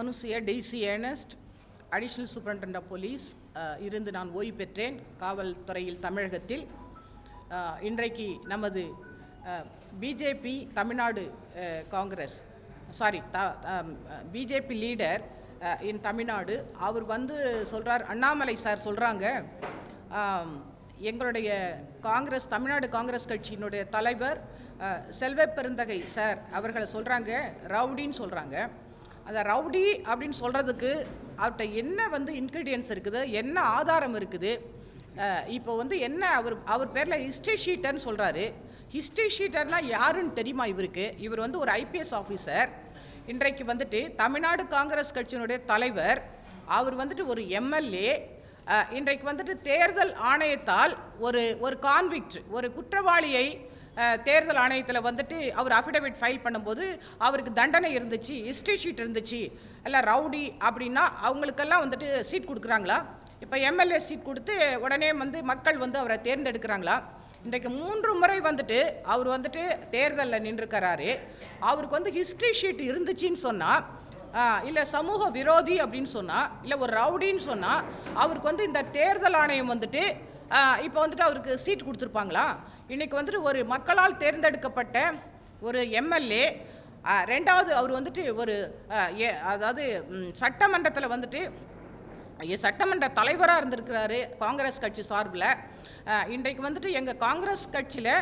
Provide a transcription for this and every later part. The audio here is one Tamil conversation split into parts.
Anusuya Daisy Ernest additional superintendent of police இருந்து நான் ஓய்வு பெற்றேன் காவல்துறையில் தமிழகத்தில். இன்றைக்கு நமது BJP Tamil Nadu Congress sorry BJP leader in Tamil Nadu. அவர் வந்து சொல்கிறார் அண்ணாமலை சார் சொல்கிறாங்க எங்களுடைய காங்கிரஸ் தமிழ்நாடு காங்கிரஸ் கட்சியினுடைய தலைவர் செல்வ பெருந்தகை சார் அவர்களை சொல்கிறாங்க ரவுடின்னு சொல்கிறாங்க அந்த ரவுடி அப்படின்னு சொல்கிறதுக்கு அவர்கிட்ட என்ன வந்து இன்க்ரீடியன்ஸ் இருக்குது என்ன ஆதாரம் இருக்குது இப்போ வந்து என்ன அவர் அவர் பேரில் ஹிஸ்ட்ரி ஷீட்டர்னு சொல்கிறாரு ஹிஸ்ட்ரி ஷீட்டர்னால் யாருன்னு தெரியுமா இவருக்கு? இவர் வந்து ஒரு ஐபிஎஸ் ஆஃபீஸர் இன்றைக்கு வந்துட்டு தமிழ்நாடு காங்கிரஸ் கட்சியினுடைய தலைவர். அவர் வந்துட்டு ஒரு எம்எல்ஏ இன்றைக்கு வந்துட்டு தேர்தல் ஆணையத்தால் ஒரு ஒரு கான்விக்ட் ஒரு குற்றவாளியை தேர்தல் ஆணையத்தில் வந்துட்டு அவர் அஃபிடவிட் ஃபைல் பண்ணும்போது அவருக்கு தண்டனை இருந்துச்சு ஹிஸ்ட்ரி ஷீட் இருந்துச்சு. இல்லை ரவுடி அப்படின்னா அவங்களுக்கெல்லாம் வந்துட்டு சீட் கொடுக்குறாங்களா? இப்போ எம்எல்ஏ சீட் கொடுத்து உடனே வந்து மக்கள் வந்து அவரை தேர்ந்தெடுக்கிறாங்களா? இன்றைக்கு மூன்று முறை வந்துட்டு அவர் வந்துட்டு தேர்தலில் நின்றுக்கிறாரு. அவருக்கு வந்து ஹிஸ்ட்ரி ஷீட் இருந்துச்சுன்னு சொன்னால் இல்லை சமூக விரோதி அப்படின்னு சொன்னால் இல்லை ஒரு ரவுடின்னு சொன்னால் அவருக்கு வந்து இந்த தேர்தல் ஆணையம் வந்துட்டு இப்போ வந்துட்டு அவருக்கு சீட் கொடுத்துருப்பாங்களா? இன்றைக்கி வந்துட்டு ஒரு மக்களால் தேர்ந்தெடுக்கப்பட்ட ஒரு எம்எல்ஏ ரெண்டாவது அவர் வந்துட்டு ஒரு ஏ- அதாவது சட்டமன்றத்தில் வந்துட்டு சட்டமன்ற தலைவராக இருந்திருக்கிறாரு காங்கிரஸ் கட்சி சார்பில். இன்றைக்கு வந்துட்டு எங்கள் காங்கிரஸ் கட்சியில்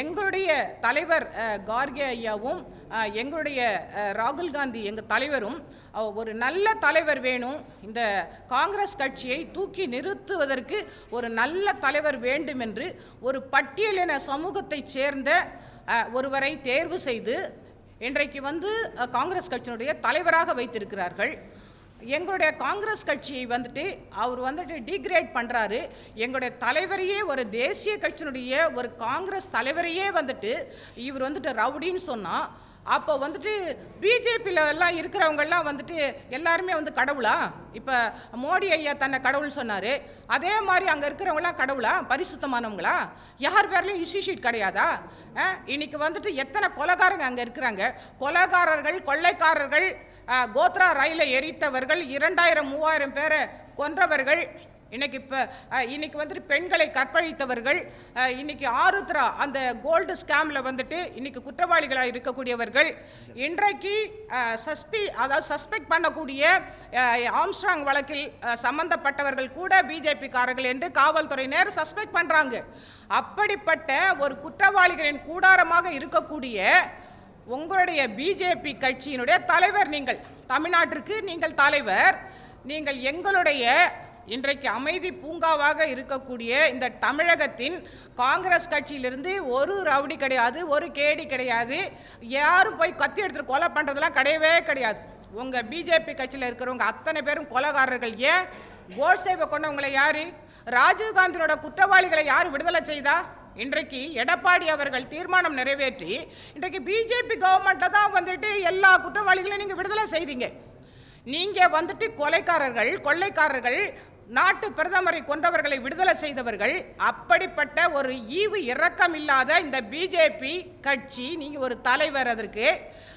எங்களுடைய தலைவர் கார்கே ஐயாவும் எங்களுடைய ராகுல் காந்தி எங்கள் தலைவரும் ஒரு நல்ல தலைவர் வேணும். இந்த காங்கிரஸ் கட்சியை தூக்கி நிறுத்துவதற்கு ஒரு நல்ல தலைவர் வேண்டும் என்று ஒரு பட்டியலின சமூகத்தைச் சேர்ந்த ஒருவரை தேர்வு செய்து இன்றைக்கு வந்து காங்கிரஸ் கட்சியினுடைய தலைவராக வைத்திருக்கிறார்கள். எங்களுடைய காங்கிரஸ் கட்சியை வந்துட்டு அவர் வந்துட்டு டிகிரேட் பண்ணுறாரு எங்களுடைய தலைவரையே ஒரு தேசிய கட்சியினுடைய ஒரு காங்கிரஸ் தலைவரையே வந்துட்டு இவர் வந்துட்டு ரவுடின்னு சொன்னால் அப்போ வந்துட்டு பிஜேபியில் எல்லாம் இருக்கிறவங்கெல்லாம் வந்துட்டு எல்லாருமே வந்து கடவுளா? இப்போ மோடி ஐயா தன்னை கடவுள் சொன்னார். அதே மாதிரி அங்கே இருக்கிறவங்களாம் கடவுளா? பரிசுத்தமானவங்களா? யார் பேர்லையும் இஷ்யூ ஷீட் கிடையாதா? இன்னைக்கு வந்துட்டு எத்தனை கொலைகாரங்க அங்கே இருக்கிறாங்க. கொலைகாரர்கள் கொள்ளைக்காரர்கள் கோத்ரா ரயிலை எரித்தவர்கள் இரண்டாயிரம் மூவாயிரம் பேரை கொன்றவர்கள். இன்னைக்கு இப்போ இன்னைக்கு வந்துட்டு பெண்களை கற்பழித்தவர்கள். இன்னைக்கு ஆருத்ரா அந்த கோல்டு ஸ்கேமில் வந்துட்டு இன்னைக்கு குற்றவாளிகளாக இருக்கக்கூடியவர்கள். இன்றைக்கு சஸ்பி அதாவது சஸ்பெக்ட் பண்ணக்கூடிய ஆம்ஸ்ட்ராங் வழக்கில் சம்பந்தப்பட்டவர்கள் கூட பிஜேபிக்காரர்கள் என்று காவல்துறையினர் சஸ்பெக்ட் பண்ணுறாங்க அப்படிப்பட்ட ஒரு குற்றவாளிகளின் கூடாரமாக இருக்கக்கூடிய உங்களுடைய பிஜேபி கட்சியினுடைய தலைவர் நீங்கள். தமிழ்நாட்டிற்கு நீங்கள் தலைவர். நீங்கள் எங்களுடைய இன்றைக்கு அமைதி பூங்காவாக இருக்கக்கூடிய இந்த தமிழகத்தின் காங்கிரஸ் கட்சியிலிருந்து ஒரு ரவுடி கிடையாது ஒரு கேடி கிடையாது. யாரும் போய் கத்தி எடுத்துட்டு கொலை பண்ணுறதெல்லாம் கிடையவே கிடையாது. உங்கள் பிஜேபி கட்சியில் இருக்கிறவங்க அத்தனை பேரும் கொலைகாரர்கள். ஏன்? கோட்சேவை கொண்டவங்களை யார்? ராஜீவ்காந்தியோட குற்றவாளிகளை யார் விடுதலை செய்தா? இன்றைக்கு எடப்பாடி அவர்கள் தீர்மானம் நிறைவேற்றி இன்றைக்கு பிஜேபி கவர்மெண்ட்டை தான் வந்துட்டு எல்லா குற்றவாளிகளையும் நீங்கள் விடுதலை செய்தீங்க. நீங்கள் வந்துட்டு கொலைக்காரர்கள் கொள்ளைக்காரர்கள் நாட்டு பிரதமரை கொன்றவர்களை விடுதலை செய்தவர்கள் அப்படிப்பட்ட ஒரு ஈவு இரக்கம் இல்லாத இந்த பிஜேபி கட்சி நீங்கள் ஒரு தலைவர் அதற்கு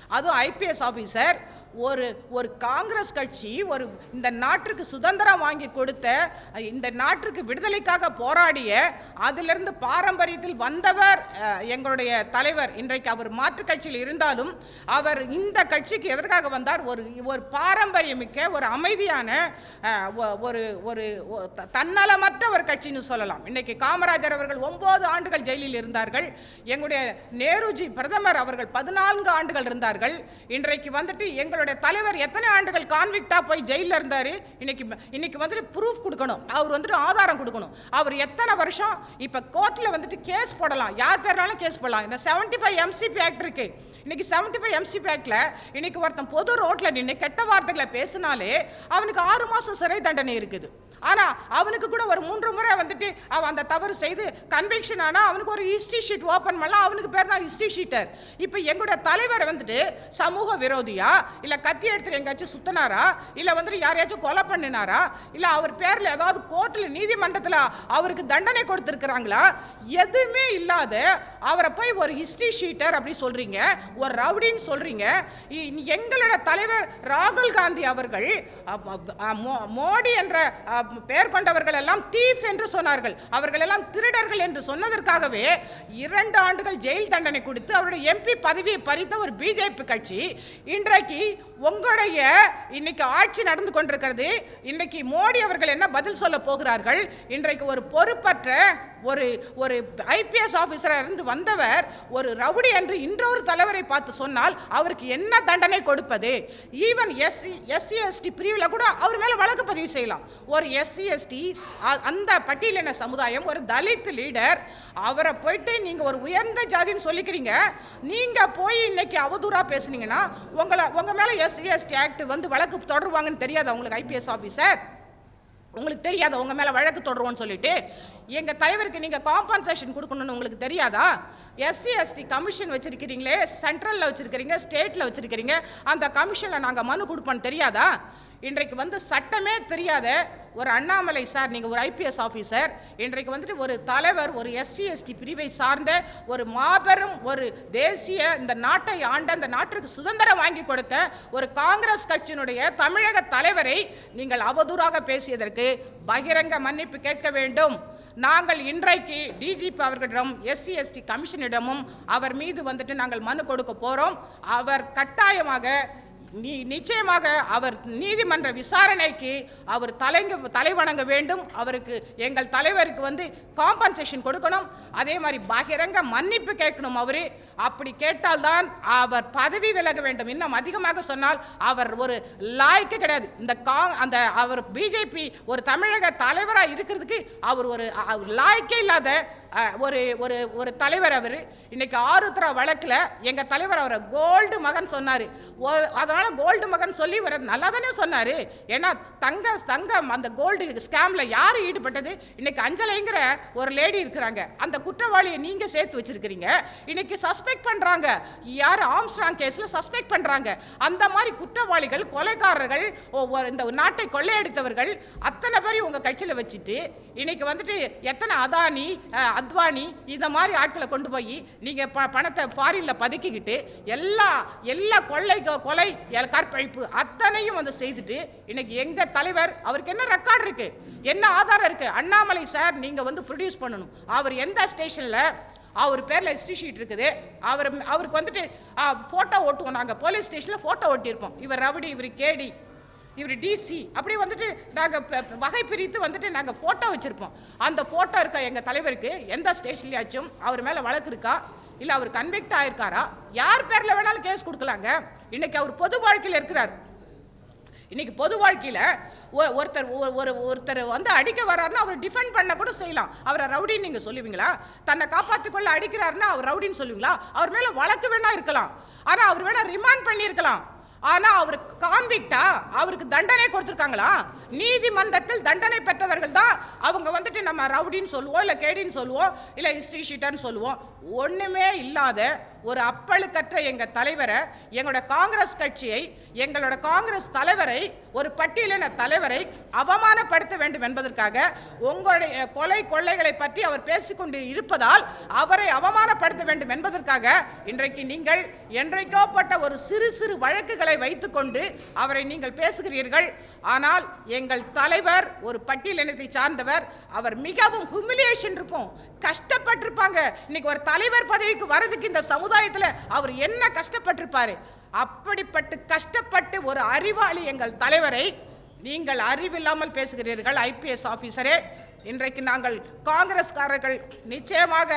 அதுவும் ஐபிஎஸ் ஆஃபீஸர் ஒரு ஒரு காங்கிரஸ் கட்சி ஒரு இந்த நாட்டிற்கு சுதந்திரம் வாங்கி கொடுத்த இந்த நாட்டிற்கு விடுதலைக்காக போராடிய அதிலிருந்து பாரம்பரியத்தில் வந்தவர் எங்களுடைய தலைவர். இன்றைக்கு அவர் மாற்றுக் கட்சியில் இருந்தாலும் அவர் இந்த கட்சிக்கு எதற்காக வந்தார்? ஒரு ஒரு பாரம்பரியமிக்க ஒரு அமைதியான ஒ- ஒரு ஒரு தன்னலமற்ற ஒரு கட்சின்னு சொல்லலாம். இன்னைக்கு காமராஜர் அவர்கள் ஒன்பது ஆண்டுகள் ஜெயிலில் இருந்தார்கள். எங்களுடைய நேருஜி பிரதமர் அவர்கள் பதினான்கு ஆண்டுகள் இருந்தார்கள். இன்றைக்கு வந்துட்டு எங்கள் எங்களுடைய தலைவர் எத்தனை ஆண்டுகள் கான்விக்டா போய் ஜெயிலில் இருந்தார்? இன்னைக்கு இன்னைக்கு வந்துட்டு ப்ரூஃப் கொடுக்கணும். அவர் வந்துட்டு ஆதாரம் கொடுக்கணும். அவர் எத்தனை வருஷம் இப்போ கோர்ட்டில் வந்துட்டு கேஸ் போடலாம். யார் பேர்னாலும் கேஸ் போடலாம். இந்த செவன்ட்டி ஃபைவ் எம்சிபி ஆக்ட் இருக்கு. இன்னைக்கு செவன்ட்டி ஃபைவ் எம்சிபி ஆக்டில் இன்னைக்கு ஒருத்தன் பொது ரோட்டில் நின்று கெட்ட வார்த்தைகளை பேசினாலே அவனுக்கு ஆறு மாதம் சிறை தண்டனை இருக்குது. ஆனால் அவனுக்கு கூட ஒரு மூன்று முறை வந்துட்டு அவன் அந்த தவறு செய்து கன்விக்ஷன் ஆனால் அவனுக்கு ஒரு ஹிஸ்ட்ரி ஷீட் ஓப்பன் பண்ணலாம் அவனுக்கு பேர் தான் ஹிஸ்ட்ரி ஷீட்டர் இப்போ எங்களோட தலைவர் வந்துட்டு சமூக விரோதியா? இல்லை கத்தி எடுத்துட்டு எங்கேயாச்சும் சுத்தினாரா? இல்லை வந்துட்டு யாரையாச்சும் கொலை பண்ணினாரா? இல்லை அவர் பேரில் ஏதாவது கோர்ட்டில் நீதிமன்றத்தில் அவருக்கு தண்டனை கொடுத்துருக்குறாங்களா? எதுவுமே இல்லாத அவரை போய் ஒரு ஹிஸ்ட்ரி ஷீட்டர் அப்படி சொல்கிறீங்க ஒரு ரவுடின்னு சொல்கிறீங்க இ- எங்களோட தலைவர் ராகுல் காந்தி அவர்கள் மோடி என்ற பேர் பெயர் கொண்டவர்கள் எல்லாம் தீஃப் என்று சொன்னார்கள். அவர்கள் எல்லாம் திருடர்கள் என்று சொன்னதற்காகவே இரண்டு ஆண்டுகள் ஜெயில் தண்டனை கொடுத்து அவருடைய எம்பி பதவியை பறித்த ஒரு பிஜேபி கட்சி இன்றைக்கு உங்களுடைய இன்னைக்கு ஆட்சி நடந்து கொண்டிருக்கிறது. இன்னைக்கு மோடி அவர்கள் என்ன பதில் சொல்ல போகிறார்கள்? இன்றைக்கு ஒரு பொறுப்பற்ற ஒரு ஒரு ஐபிஎஸ் ஆஃபீஸராக இருந்து வந்தவர் ஒரு ரவுடி என்று இன்னொரு தலைவரை பார்த்து சொன்னால் அவருக்கு என்ன தண்டனை கொடுப்பது? ஈவன் எஸ்சி எஸ்சி எஸ்டி பிரிவில் கூட அவர் மேலே வழக்கு பதிவு செய்யலாம். ஒரு எஸ்சி எஸ்டி அந்த பட்டியலின சமுதாயம் ஒரு தலித் லீடர். அவரை போயிட்டு நீங்கள் ஒரு உயர்ந்த ஜாதின்னு சொல்லிக்கிறீங்க. நீங்கள் போய் இன்னைக்கு அவதூறாக பேசுனீங்கன்னா உங்களை உங்கள் மேலே எஸ்சி எஸ்டி ஆக்ட் வந்து வழக்கு தொடருவாங்கன்னு தெரியாது உங்களுக்கு ஐபிஎஸ் ஆஃபீஸர் உங்களுக்கு தெரியாத உங்கள் மேலே வழக்கு தொடருவோம்னு சொல்லிட்டு? எங்கள் தலைவருக்கு நீங்கள் காம்பன்சேஷன் கொடுக்கணும்னு உங்களுக்கு தெரியாதா? எஸ்சி எஸ்டி கமிஷன் வச்சுருக்கிறீங்களே சென்ட்ரலில் வச்சுருக்கிறீங்க ஸ்டேட்டில் வச்சுருக்கிறீங்க. அந்த கமிஷனில் நாங்கள் மனு கொடுப்போம்னு தெரியாதா? இன்றைக்கு வந்து சட்டமே தெரியாத ஒரு அண்ணாமலை சார் நீங்கள் ஒரு ஐபிஎஸ் ஆஃபீஸர் இன்றைக்கு வந்துட்டு ஒரு தலைவர் ஒரு எஸ்சி எஸ்டி பிரிவை சார்ந்த ஒரு மாபெரும் ஒரு தேசிய இந்த நாட்டை ஆண்ட இந்த நாட்டிற்கு சுதந்திரம் வாங்கி கொடுத்த ஒரு காங்கிரஸ் கட்சியினுடைய தமிழக தலைவரை நீங்கள் அவதூறாக பேசியதற்கு பகிரங்க மன்னிப்பு கேட்க வேண்டும். நாங்கள் இன்றைக்கு டிஜிபி அவர்களிடம் எஸ்சி எஸ்டி கமிஷனிடமும் அவர் மீது வந்துட்டு நாங்கள் மனு கொடுக்க போகிறோம் அவர் கட்டாயமாக நீ நிச்சயமாக அவர் நீதிமன்ற விசாரணைக்கு அவர் தலைங்க தலைவணங்க வேண்டும். அவருக்கு எங்கள் தலைவருக்கு வந்து காம்பன்சேஷன் கொடுக்கணும். அதே மாதிரி பகிரங்க மன்னிப்பு கேட்கணும் அவரு. அப்படி கேட்டால்தான் அவர் பதவி விலக வேண்டும். இன்னும் அதிகமாக சொன்னால் அவர் ஒரு லாய்க்கு கிடையாது. இந்த கா அந்த அவர் பிஜேபி ஒரு தமிழக தலைவராக இருக்கிறதுக்கு அவர் ஒரு லாய்க்கே இல்லாத ஒரு ஒரு ஒரு தலைவர் அவர் இன்னைக்கு ஆருத்ரா வழக்கில் எங்கள் தலைவர் அவரை கோல்டு மகன் சொன்னார். ஓ- கோல்டு மகன் சொல்லி வர நல்லா தானே சொன்னார். ஏன்னா தங்க தங்கம் அந்த கோல்டு ஸ்கேமில் யார் ஈடுபட்டது? இன்னைக்கு அஞ்சலைங்கிற ஒரு லேடி இருக்கிறாங்க. அந்த குற்றவாளியை நீங்கள் சேர்த்து வச்சிருக்கிறீங்க. இன்னைக்கு சஸ்பெக்ட் பண்ணுறாங்க யார் ஆம்ஸ்ட்ராங் கேஸில் சஸ்பெக்ட் பண்ணுறாங்க அந்த மாதிரி குற்றவாளிகள் கொலைக்காரர்கள் ஒவ்வொரு இந்த நாட்டை கொள்ளையடித்தவர்கள் அத்தனை பேரையும் உங்கள் கட்சியில் வச்சுட்டு இன்னைக்கு வந்துட்டு எத்தனை அதானி அத்வானி இந்த மாதிரி ஆட்களை கொண்டு போய் நீங்கள் ப- பணத்தை ஃபாரினில் பதுக்கிக்கிட்டு எல்லா எல்லா கொள்ளை கொலை கற்பழிப்பு அத்தனையும் வந்து செய்துட்டு இன்னைக்கு எங்கள் தலைவர் அவருக்கு என்ன ரெக்கார்ட் இருக்குது என்ன ஆதாரம் இருக்குது அண்ணாமலை சார் நீங்கள் வந்து ப்ரொடியூஸ் பண்ணணும். அவர் எந்த ஸ்டேஷனில் அவர் பேரில் ஹிஸ்ட்ரி ஷீட் இருக்குது. அவர் அவருக்கு வந்துட்டு ஃபோட்டோ ஓட்டுவோம். நாங்கள் போலீஸ் ஸ்டேஷனில் ஃபோட்டோ ஓட்டியிருப்போம். இவர் ரவுடி இவர் கேடி. இவர் டிசி அப்படி வந்துட்டு நாங்கள் வகை பிரித்து வந்துட்டு நாங்கள் ஃபோட்டோ வச்சுருப்போம். அந்த ஃபோட்டோ இருக்கா எங்கள் தலைவருக்கு? எந்த ஸ்டேஷன்லையாச்சும் அவர் மேலே வழக்கு இருக்கா? இல்லை அவர் கன்விக்ட் ஆயிருக்காரா? யார் பேரில் வேணாலும் கேஸ் கொடுக்கலாங்க. இன்னைக்கு அவர் பொது வாழ்க்கையில் இருக்கிறார். இன்னைக்கு பொது வாழ்க்கையில் ஒ- ஒருத்தர் ஒரு- ஒரு ஒருத்தர் வந்து அடிக்க வர்றாருன்னா அவர் டிஃபெண்ட் பண்ண கூட செய்யலாம். அவரை ரவுடின்னு நீங்கள் சொல்லுவீங்களா? தன்னை காப்பாற்றிக்கொள்ள அடிக்கிறாருன்னா அவர் ரவுடின்னு சொல்லுவீங்களா? அவர் மேலே வழக்கு வேணா இருக்கலாம். ஆனால் அவர் வேணா ரிமாண்ட் பண்ணியிருக்கலாம். ஆனா அவர் கான்விக்டா அவருக்கு தண்டனை கொடுத்துருக்காங்களா? நீதிமன்றத்தில் தண்டனை பெற்றவர்கள் தான் அவங்க வந்துட்டு நம்ம ரவுடின்னு சொல்லுவோம் இல்ல கேடின்னு சொல்லுவோம் இல்ல ஹிஸ்ட்ரி ஷீட்டான்னு சொல்லுவோம். ஒன்றுமே இல்லாத ஒரு அப்பழுக்கற்ற எங்கள் தலைவரை எங்களோட காங்கிரஸ் கட்சியை எங்களோட காங்கிரஸ் தலைவரை ஒரு பட்டியலின தலைவரை அவமானப்படுத்த வேண்டும் என்பதற்காக உங்களுடைய கொலை கொள்ளைகளை பற்றி அவர் பேசிக்கொண்டு இருப்பதால் அவரை அவமானப்படுத்த வேண்டும் என்பதற்காக இன்றைக்கு நீங்கள் என்றைக்கோப்பட்ட ஒரு சிறு சிறு வழக்குகளை வைத்துக்கொண்டு அவரை நீங்கள் பேசுகிறீர்கள். ஆனால் எங்கள் தலைவர் ஒரு பட்டியலினத்தை சார்ந்தவர் அவர் மிகவும் ஹுமிலியேஷன் இருக்கும் கஷ்டப்பட்டிருப்பாங்க. இன்னைக்கு ஒரு தலைவர் பதவிக்கு வரதுக்கு இந்த சமுதாயத்தில் அவர் என்ன கஷ்டப்பட்டிருப்பாரு? அப்படிப்பட்டு கஷ்டப்பட்டு ஒரு அறிவாளி எங்கள் தலைவரை நீங்கள் அறிவில்லாமல் பேசுகிறீர்கள் ஐபிஎஸ் ஆஃபீஸரே இன்றைக்கு நாங்கள் காங்கிரஸ்காரர்கள். நிச்சயமாக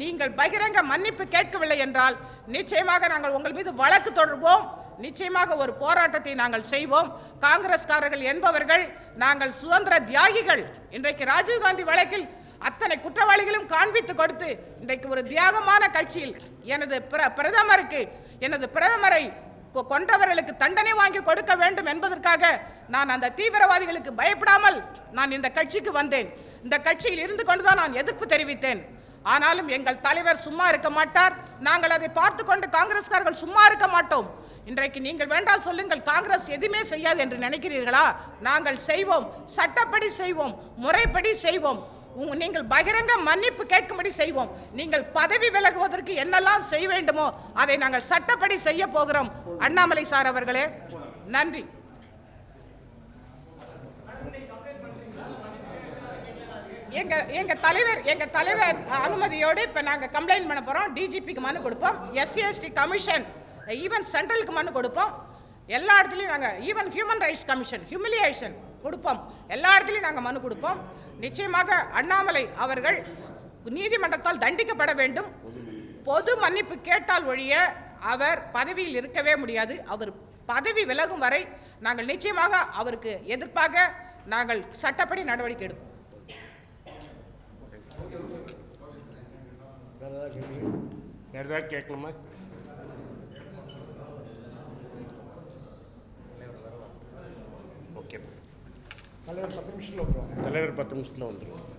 நீங்கள் பகிரங்க மன்னிப்பு கேட்கவில்லை என்றால் நிச்சயமாக நாங்கள் உங்கள் மீது வழக்கு தொடர்வோம். நிச்சயமாக ஒரு போராட்டத்தை நாங்கள் செய்வோம். காங்கிரஸ்காரர்கள் என்பவர்கள் நாங்கள் சுதந்திர தியாகிகள். இன்றைக்கு ராஜீவ்காந்தி வழக்கில் அத்தனை குற்றவாளிகளும் காண்பித்து கொடுத்து இன்றைக்கு ஒரு தியாகமான கட்சியில் எனது பிர- பிரதமருக்கு எனது பிரதமரை கொ- கொன்றவர்களுக்கு தண்டனை வாங்கி கொடுக்க வேண்டும் என்பதற்காக நான் அந்த தீவிரவாதிகளுக்கு பயப்படாமல் நான் இந்த கட்சிக்கு வந்தேன். இந்த கட்சியில் இருந்து கொண்டுதான் நான் எதிர்ப்பு தெரிவித்தேன். ஆனாலும் எங்கள் தலைவர் சும்மா இருக்க மாட்டார். நாங்கள் அதை பார்த்து கொண்டு காங்கிரஸ்காரர்கள் சும்மா இருக்க மாட்டோம். இன்றைக்கு நீங்கள் வேண்டால் சொல்லுங்கள் காங்கிரஸ் எதுவுமே செய்யாது என்று நினைக்கிறீர்களா? நாங்கள் செய்வோம் சட்டப்படி செய்வோம் முறைப்படி செய்வோம். நீங்கள் பகிரங்க மன்னிப்பு கேட்கும்படி செய்வோம். நீங்கள் பதவி விலகுவதற்கு என்னெல்லாம் செய்ய வேண்டுமோ அதை நாங்கள் சட்டப்படி செய்ய போகிறோம். அண்ணாமலை சார் அவர்களே நன்றி. எங்க எங்க தலைவர் எங்க தலைவர் அனுமதியோடு இப்ப நாங்க கம்ப்ளைண்ட் பண்ண போறோம். டிஜிபிக்கு மனு கொடுப்போம். எஸ்சிஎஸ்டி கமிஷன் ஈவன் சென்ட்ரலுக்கு மனு கொடுப்போம். எல்லா இடத்துலையும் நாங்க even human rights commission humiliation கொடுப்போம். எல்லா இடத்துலையும் நாங்க மனு கொடுப்போம். நிச்சயமாக அண்ணாமலை அவர்கள் நீதிமன்றத்தால் தண்டிக்கப்பட வேண்டும். பொது மன்னிப்பு கேட்டால் ஒழிய அவர் பதவியில் இருக்கவே முடியாது. அவர் பதவி விலகும் வரை நாங்கள் நிச்சயமாக அவருக்கு எதிர்ப்பாக நாங்கள் சட்டப்படி நடவடிக்கை எடுப்போம். வேறு கேட்கணுமா? ஓகே. தலைவர் பத்து நிமிஷத்தில் வந்துடுவாங்க தலைவர் பத்து நிமிஷத்தில் வந்துடுவாங்க